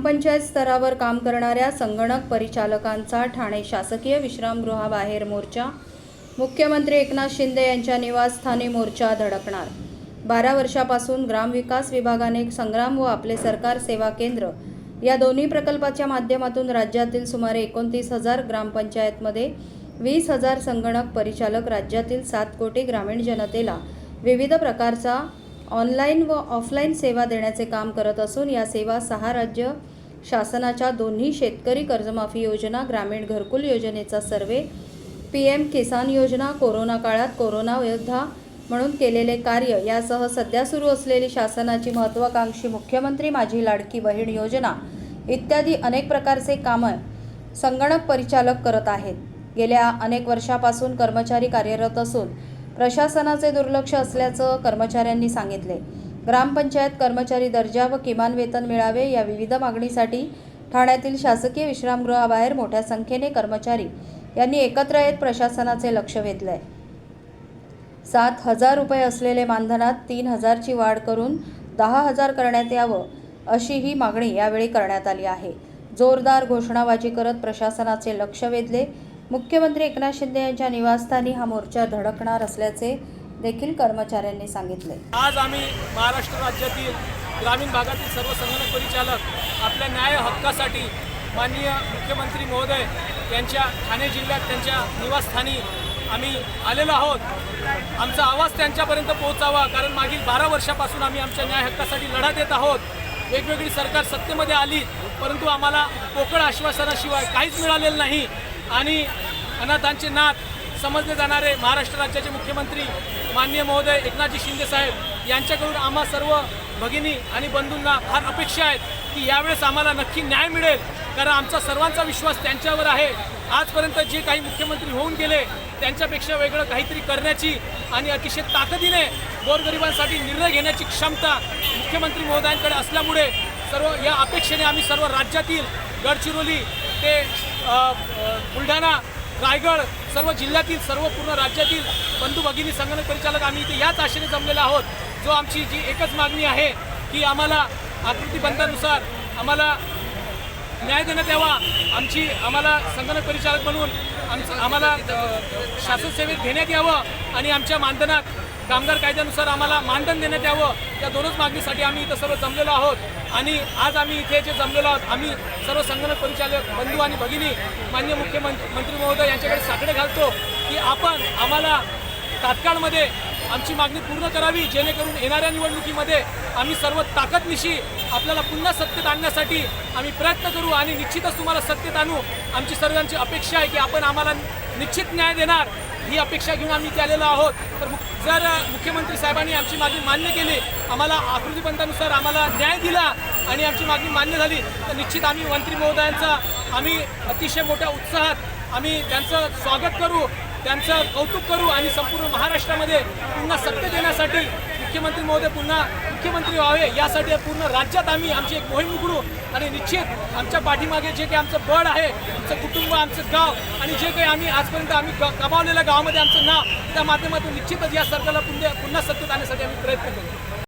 ग्रामपंचायत स्तरावर काम करणाऱ्या संगणक परिचालकांचा ठाणे शासकीय विश्रामगृहाबाहेर मोर्चा. मुख्यमंत्री एकनाथ शिंदे यांच्या निवासस्थानी मोर्चा धडकणार. बारा वर्षापासून ग्रामविकास विभागाने संग्राम व आपले सरकार सेवा केंद्र या दोन्ही प्रकल्पाच्या माध्यमातून राज्यातील सुमारे एकोणतीस हजार ग्रामपंचायतमध्ये वीस हजार संगणक परिचालक राज्यातील सात कोटी ग्रामीण जनतेला विविध प्रकारचा ऑनलाईन व ऑफलाईन सेवा देण्याचे काम करत असून या सेवा सहा राज्य शासनाच्या दोन्ही शेतकरी कर्जमाफी योजना ग्रामीण घरकुल योजनेचा सर्वे पी एम किसान योजना कोरोना काळात कोरोना योद्धा म्हणून केलेले कार्य यासह सध्या सुरू असलेली शासनाची महत्त्वाकांक्षी मुख्यमंत्री माझी लाडकी बहीण योजना इत्यादी अनेक प्रकारचे कामं संगणक परिचालक करत आहेत. गेल्या अनेक वर्षापासून कर्मचारी कार्यरत असून प्रशासनाचे दुर्लक्ष असल्याचं कर्मचाऱ्यांनी सांगितले. ग्रामपंचायत कर्मचारी दर्जा व किमान वेतन मिळावे या विविध मागणीसाठी ठाण्यातील शासकीय विश्रामगृहाबाहेर मोठ्या संख्येने कर्मचारी यांनी एकत्र येत प्रशासनाचे लक्ष वेधलंय. सात हजार रुपये असलेले मानधनात तीन हजारची वाढ करून दहा हजार करण्यात यावं अशी ही मागणी यावेळी करण्यात आली आहे. जोरदार घोषणाबाजी करत प्रशासनाचे लक्ष वेधले. मुख्यमंत्री एकनाथ शिंदे यांच्या निवासस्थानी हा मोर्चा धडकणार असल्याचे देखील कर्मचाऱ्यांनी सांगितले. आज आम्ही महाराष्ट्र राज्यातील ग्रामीण भागातील सर्व संगणक परिचालक आपल्या न्याय हक्कासाठी माननीय मुख्यमंत्री महोदय यांच्या ठाणे जिल्ह्यात त्यांच्या निवासस्थानी आम्ही आलेलो आहोत. आमचा आवाज त्यांच्यापर्यंत पोहोचावा कारण मागील बारा वर्षापासून आम्ही आमच्या न्याय हक्कासाठी लढा देत आहोत. वेगवेगळी सरकार सत्तेमध्ये आली परंतु आम्हाला पोकळ आश्वासनाशिवाय काहीच मिळालेलं नाही. आणि अनाथांचे नाथ समजले जाणारे महाराष्ट्र राज्याचे मुख्यमंत्री माननीय महोदय एकनाथजी शिंदे साहेब यांच्याकडून आम्हा सर्व भगिनी आणि बंधूंना फार अपेक्षा आहेत की यावेळेस आम्हाला नक्की न्याय मिळेल. कारण आमचा सर्वांचा विश्वास त्यांच्यावर आहे. आजपर्यंत जे काही मुख्यमंत्री होऊन गेले त्यांच्यापेक्षा वेगळं काहीतरी करण्याची आणि अतिशय ताकदीने गोरगरिबांसाठी निर्णय घेण्याची क्षमता मुख्यमंत्री महोदयांकडे असल्यामुळे सर्व या अपेक्षेने आम्ही सर्व राज्यातील गडचिरोली ते बुलढाणा रायगड सर्व जिल्ह्यातील सर्व पूर्ण राज्यातील बंधू भगिनी संगणक परिचालक आम्ही इथे याच आशेने जमलेलो आहोत. जो आमची जी एकच मागणी आहे की आम्हाला आकृतीबंधानुसार आम्हाला न्याय देण्यात यावा. आमची आम्हाला संगणक परिचालक म्हणून आमचं आम्हाला शासन सेवेत घेण्यात यावं आणि आमच्या मानधनात कामगार कायद्यानुसार आम्हाला मानधन देण्यात यावं या दोनच मागणीसाठी आम्ही इथं सर्व जमलेलो आहोत. आणि आज आम्ही इथे जे जमलेलो आहोत आम्ही सर्व संगणक परिचालक बंधू आणि भगिनी मान्य मुख्यमंत्री मंत्री महोदय यांच्याकडे साकडे घालतो की आपण आम्हाला तात्काळमध्ये आमची मागणी पूर्ण करावी जेणेकरून येणाऱ्या निवडणुकीमध्ये आम्ही सर्व ताकदनिशी आपल्याला पुन्हा सत्तेत आणण्यासाठी आम्ही प्रयत्न करू आणि निश्चितच तुम्हाला सत्तेत आणू. आमची सर्वांची अपेक्षा आहे की आपण आम्हाला निश्चित न्याय देणार ही अपेक्षा घेऊन आम्ही इथे आलेलो आहोत. तर जर मुख्यमंत्री साहेबांनी आमची मागणी मान्य केली आम्हाला आकृतीपंथानुसार आम्हाला न्याय दिला आणि आमची मागणी मान्य झाली तर निश्चित आम्ही मंत्री महोदयांचा आम्ही अतिशय मोठ्या उत्साहात आम्ही त्यांचं स्वागत करू त्यांचं कौतुक करू आणि संपूर्ण महाराष्ट्रामध्ये पुन्हा सत्य देण्यासाठी मुख्यमंत्री महोदय पुन्हा मुख्यमंत्री व्हावे यासाठी पूर्ण राज्यात आम्ही आमची एक मोहीम उघडू. आणि निश्चित आमच्या पाठीमागे जे काही आमचं बळ आहे आमचं कुटुंब आमचं गाव आणि जे काही आम्ही आजपर्यंत आम्ही ग- गमावलेल्या गावामध्ये आमचं नाव त्या माध्यमातून निश्चितच या सरकारला पुन्हा पुन्हा सत्तेत आणण्यासाठी आम्ही प्रयत्न करू.